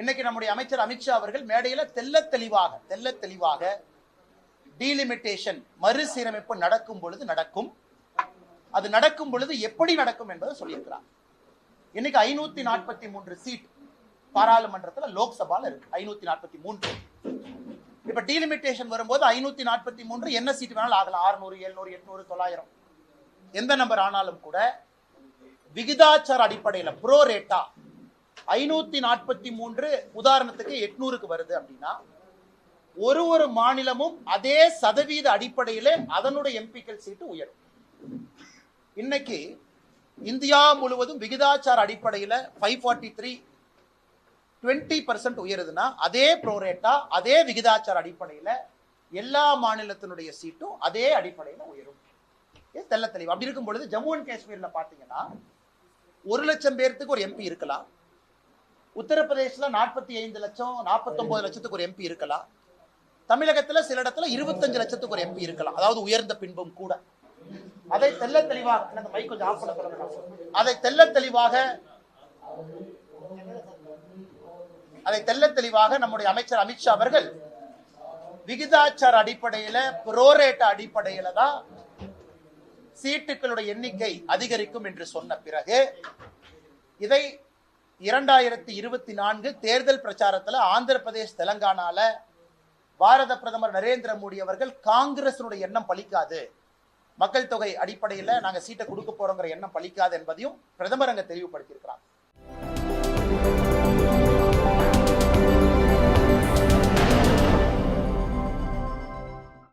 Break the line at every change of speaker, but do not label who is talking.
இன்னைக்கு நம்முடைய அமைச்சர் அமித்ஷா அவர்கள் மேடையில தெல்ல தெளிவாக தெல்ல தெளிவாக டீலிமிட்டேஷன் மறுசீரமைப்பு நடக்கும் பொழுது நடக்கும். அது நடக்கும் பொழுது எப்படி நடக்கும் என்பதை சொல்லியிருக்கிறார். இன்னைக்கு ஐநூத்தி நாற்பத்தி மூன்று சீட் பாராளுமன்றத்துல லோக்சபால இருக்கு. ஐநூத்தி நாற்பத்தி மூன்று. இப்ப டீலிமிட்டேஷன் வரும்போது ஐநூத்தி நாற்பத்தி மூன்று என்ன சீட் வேணாலும் ஆகலாம். அறுநூறு எழுநூறு எட்நூறு தொள்ளாயிரம். எந்த நம்பர் ஆனாலும் கூட விகிதாச்சார அடிப்படையில ப்ரோ ரேட்டா ஐநூத்தி நாற்பத்தி மூன்று உதாரணத்துக்கு எட்நூறுக்கு வருது அப்படின்னா ஒரு ஒரு மாநிலமும் அதே சதவீத அடிப்படையில அதனுடைய எம்பிக்கள் சீட்டு உயரும். இன்னைக்கு இந்தியா முழுவதும் விகிதாச்சார அடிப்படையில five forty three twenty percent உயருதுன்னா அதே ப்ரோரேட்டா அதே விகிதாச்சார அடிப்படையில எல்லா மாநிலத்தினுடைய சீட்டும் அதே அடிப்படையில உயரும். இது தெள்ள தெளிவு. அப்படி இருக்கும் பொழுது ஜம்மு அண்ட் காஷ்மீர்ல பாத்தீங்கன்னா ஒரு லட்சம் பேர்த்துக்கு ஒரு எம்பி இருக்கலாம். உத்தரப்பிரதேசல நாற்பத்தி ஐந்து லட்சம் நாற்பத்தொன்பது லட்சத்துக்கு ஒரு எம்பி இருக்கலாம் தமிழகத்துல சில இடத்துல இருபத்தஞ்சு லட்சத்துக்கு ஒரு எம்பி இருக்கலாம் அதாவது உயர்ந்த பின்பும் கூட. அதை தெள்ள தெளிவாக அந்த மைக் கொஞ்சம் ஆஃப் பண்ண சொல்லுங்க. அதை தெள்ள தெளிவாக அதை தெள்ள தெளிவாக நம்முடைய அமைச்சர் அமித்ஷா அவர்கள் விகிதாச்சார அடிப்படையில புரோரேட்ட அடிப்படையில தான் சீட்டுகளுடைய எண்ணிக்கை அதிகரிக்கும் என்று சொன்ன பிறகு இதை இரண்டாயிரத்தி இருபத்தி நான்கு தேர்தல் பிரச்சாரத்துல ஆந்திர பிரதேஷ் தெலங்கானால பாரத பிரதமர் நரேந்திர மோடி அவர்கள் காங்கிரசினுடைய எண்ணம் பலிக்காது. மக்கள் தொகை அடிப்படையில நாங்க சீட்டை கொடுக்க போறோங்கிற எண்ணம் பலிக்காது என்பதையும் பிரதமர் அங்க தெளிவுபடுத்தியிருக்கிறார்.